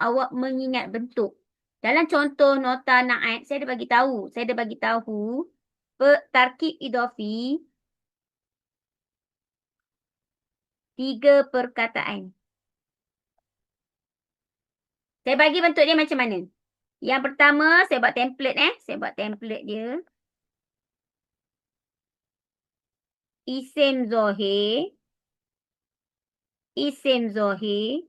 awak mengingat bentuk. Dalam contoh nota naat, saya dah bagi tahu. Saya dah bagi tahu tarkib idofi tiga perkataan. Saya bagi bentuk dia macam mana? Yang pertama, saya buat template eh. Saya buat template dia. Isim Zohir. Isim Zohir.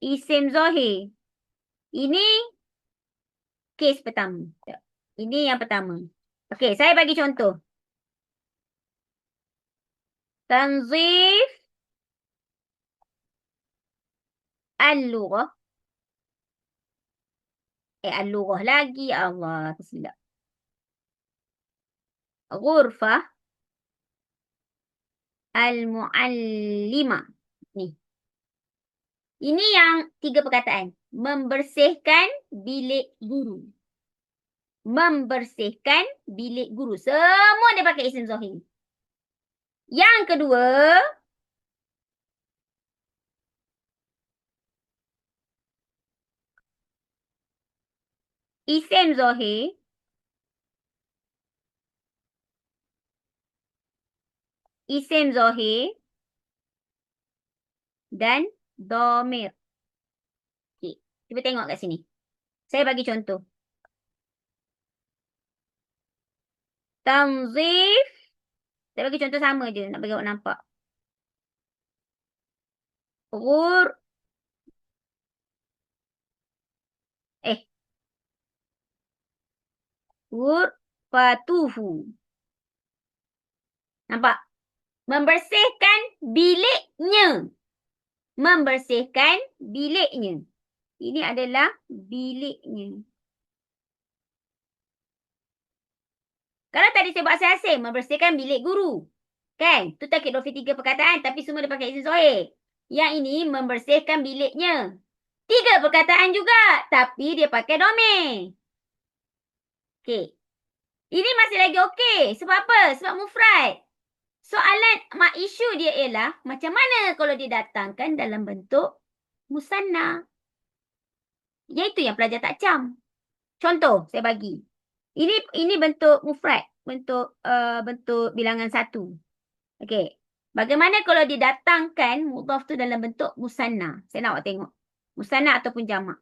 Isim Zohir. Ini case pertama. Ini yang pertama. Okey, saya bagi contoh. Tanzif al-lughah Eh, al-lughah lagi. Allah, tersilap. Ghurfah. Al-mu'allimah. Ni. Ini yang tiga perkataan. Membersihkan bilik guru. Membersihkan bilik guru. Semua dia pakai isim zahir. Yang kedua, isim zahir isim zahir dan domir. Okey, cuba tengok kat sini. Saya bagi contoh. Tanzif. Saya bagi contoh sama je nak bagi awak nampak. Gur. Eh, ghurfatuhu. Nampak? Membersihkan biliknya. Membersihkan biliknya. Ini adalah biliknya. Kalau tadi saya buat asing-asing, membersihkan bilik guru. Kan? Itu kira tiga perkataan tapi semua dia pakai isim sohir. Yang ini membersihkan biliknya. Tiga perkataan juga tapi dia pakai domain. Okey. Ini masih lagi okey. Sebab apa? Sebab mufrad. Soalan mak isu dia ialah macam mana kalau dia datangkan dalam bentuk musanna. Iaitu yang pelajar tak cam. Contoh saya bagi. Ini ini bentuk mufrad, bentuk uh, bentuk bilangan satu. Okey. Bagaimana kalau didatangkan mudhaf tu dalam bentuk musanna? Saya nak awak tengok. Musanna ataupun jamak.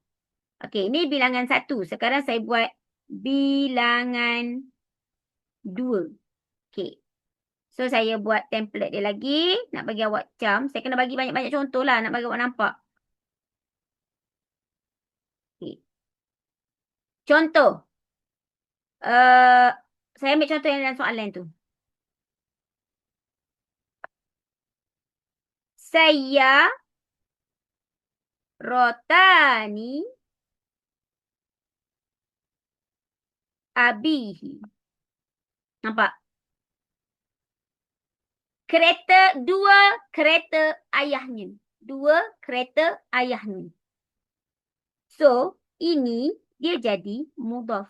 Okey, ini bilangan satu. Sekarang saya buat bilangan dua. Okay. So, saya buat template dia lagi. Nak bagi awak cam. Saya kena bagi banyak-banyak contoh lah. Nak bagi awak nampak. Okay. Contoh. Uh, saya ambil contoh yang dalam soalan tu. Saya rotani abihi. Nampak? Kereta, dua kereta ayahnya. Dua kereta ayahnya. So, ini dia jadi mudaf.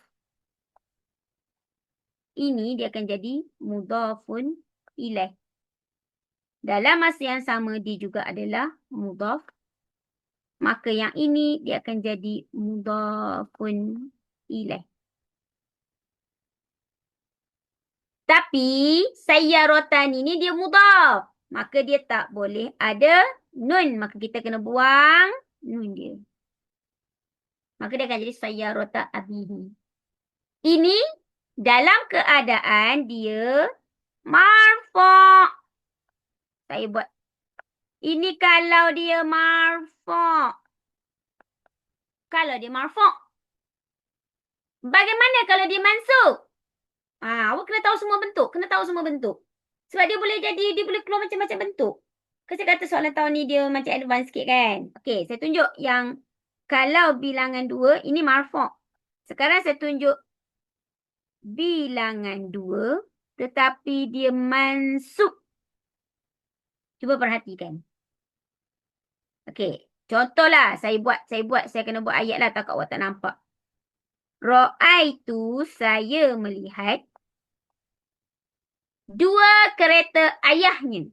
Ini dia akan jadi mudafun ilaih. Dalam masa yang sama, dia juga adalah mudaf. Maka yang ini dia akan jadi mudafun ilaih. Tapi sayyaratan ini dia mudaf. Maka dia tak boleh ada nun. Maka kita kena buang nun dia. Maka dia akan jadi sayyarata abihi. Ini dalam keadaan dia marfa. Saya buat. Ini kalau dia marfa. Kalau dia marfa. Bagaimana kalau dia mansuk? Ah, awak kena tahu semua bentuk. Kena tahu semua bentuk. Sebab dia boleh jadi, dia boleh keluar macam-macam bentuk. Kasi kata soalan tahun ni dia macam advance sikit kan. Okey, saya tunjuk yang kalau bilangan dua, ini marfuk. Sekarang saya tunjuk bilangan dua, tetapi dia mansuk. Cuba perhatikan. Okey, contohlah saya buat, saya buat, saya kena buat ayat lah takut awak tak nampak. Ra'aitu saya melihat dua kereta ayahnya.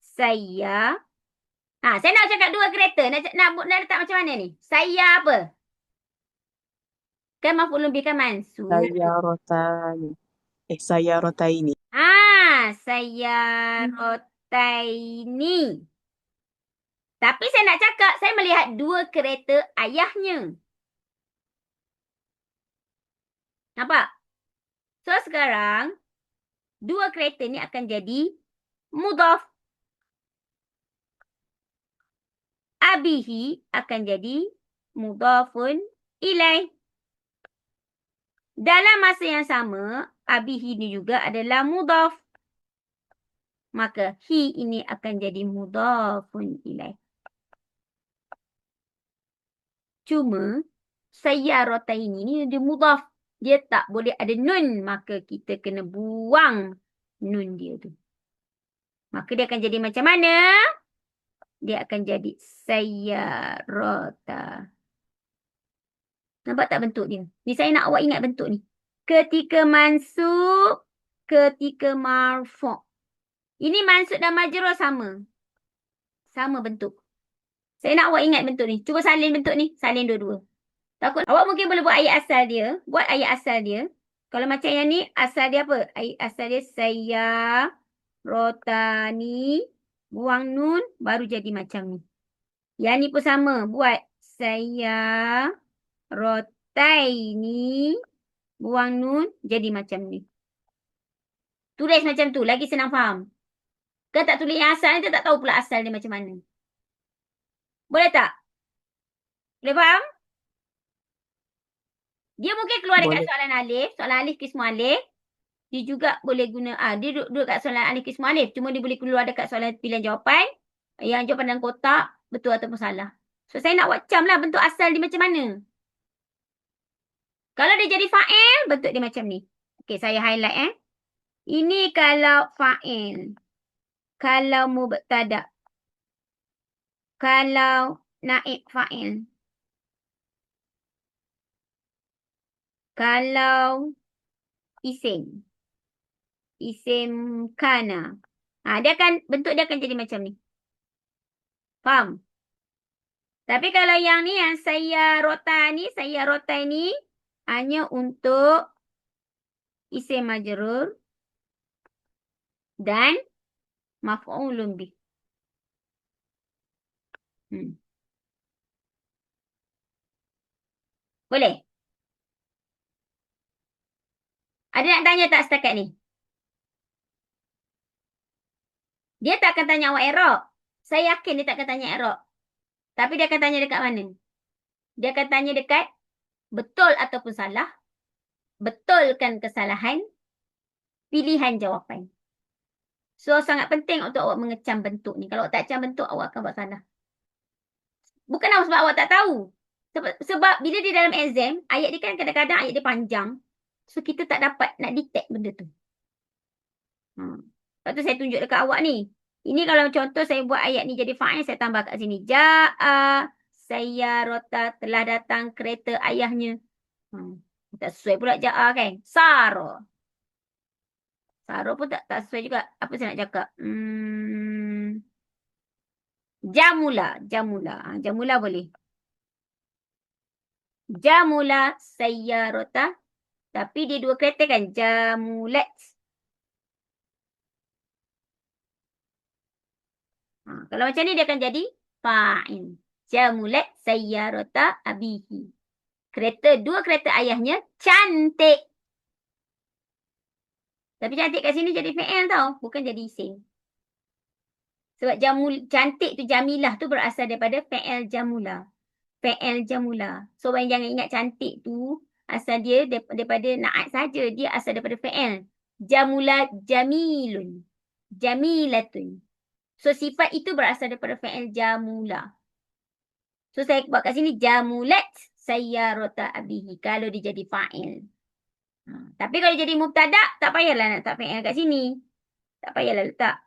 Saya Ha, saya nak cakap dua kereta. Nak, nak, nak letak macam mana ni? Saya apa? Kan maf'ul lebih kan mansub. Sayyaratan. Eh, sayyarataini. Ah, saya rotaini. Tapi saya nak cakap, saya melihat dua kereta ayahnya. Nampak? So sekarang, dua kereta ni akan jadi mudaf. Abihi akan jadi mudafun ilaih. Dalam masa yang sama, abihi ni juga adalah mudaf. Maka hi ini akan jadi mudafun ilaih. Cuma sayyarata ini ni dia mudaf. Dia tak boleh ada nun. Maka kita kena buang nun dia tu. Maka dia akan jadi macam mana? Dia akan jadi sayyarata. Nampak tak bentuk dia? Ni saya nak awak ingat bentuk ni. Ketika mansub, ketika marfu'. Ini mansub dan majrur sama. Sama bentuk. Saya nak awak ingat bentuk ni. Cuba salin bentuk ni. Salin dua-dua. Takut awak mungkin boleh buat ayat asal dia. Buat ayat asal dia. Kalau macam yang ni, asal dia apa? Ayat asal dia saya rotani. Buang nun, baru jadi macam ni. Yang ni pun sama. Buat saya rotai ni buang nun jadi macam ni. Tulis macam tu lagi senang faham. Kan tak tulis yang asal ni tak tahu pula asal dia macam mana. Boleh tak? Boleh faham? Dia mungkin keluar dekat soalan alif, soalan alif kismu alif. Dia juga boleh guna ah dia duduk, duduk kat soalan alif kismu alif, cuma dia boleh keluar dekat soalan pilihan jawapan. Yang jawapan dalam kotak betul ataupun salah. So saya nak buat cam lah bentuk asal dia macam mana. Kalau dia jadi fa'il, bentuk dia macam ni. Okey, saya highlight eh. Ini kalau fa'il. Kalau mubtada. Kalau naik fa'il. Kalau isim. Isim kana. Ha, dia akan, bentuk dia akan jadi macam ni. Faham? Tapi kalau yang ni, yang saya rota ni, saya rota ni, hanya untuk isim majrur dan maf'ulun bih. Hmm. Boleh? Ada nak tanya tak setakat ni? Dia tak akan tanya awak erok. Saya yakin dia tak akan tanya erok. Tapi dia akan tanya dekat mana? Dia akan tanya dekat betul ataupun salah. Betulkan kesalahan. Pilihan jawapan. So sangat penting untuk awak mengecam bentuk ni. Kalau awak tak cam bentuk, awak akan buat salah. Bukan sebab awak tak tahu. Sebab, sebab bila di dalam exam, ayat dia kan kadang-kadang ayat dia panjang. So kita tak dapat nak detect benda tu. Hmm. Lepas tu saya tunjuk dekat awak ni. Ini kalau contoh saya buat ayat ni jadi fa'il, saya tambah kat sini. Ja'a sayyarata telah datang kereta ayahnya. Hmm. Tak sesuai pula ja'a kan. Saro. Saro pun tak, tak sesuai juga. Apa saya nak cakap? Hmm. Jamula. Jamula. Ha, jamula boleh. Jamula sayyarata. Tapi dia dua kereta kan. Jamulat. Ha, kalau macam ni dia akan jadi fa'in. Jamulat sayyarata abihi. Kereta, dua kereta ayahnya cantik. Tapi cantik kat sini jadi fi'il tau. Bukan jadi isim. Sebab jamul, cantik tu jamilah tu berasal daripada fi'il jamula. Fi'il jamula. So yang jangan ingat cantik tu asal dia daripada naat saja. Dia asal daripada fi'il. Jamula jamilun. Jamilatun. So sifat itu berasal daripada fi'il jamula. So saya buat kat sini jamulat sayyarata abihi. Kalau dia jadi fa'il. Ha, tapi kalau jadi mubtada, tak payahlah nak letak fi'il kat sini. Tak payahlah letak.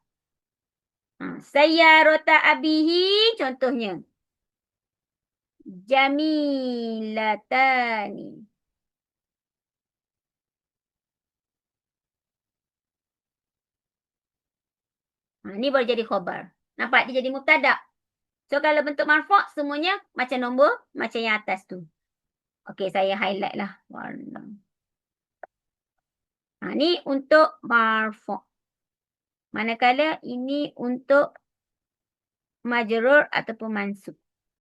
Ha, sayyarata abihi contohnya. Jamilatani. Ha, ni boleh jadi khobar. Nampak dia jadi mubtada. So kalau bentuk marfu' semuanya macam nombor macam yang atas tu. Okey, saya highlight lah warna. Ha, ni untuk marfu'. Manakala ini untuk majrur ataupun mansub.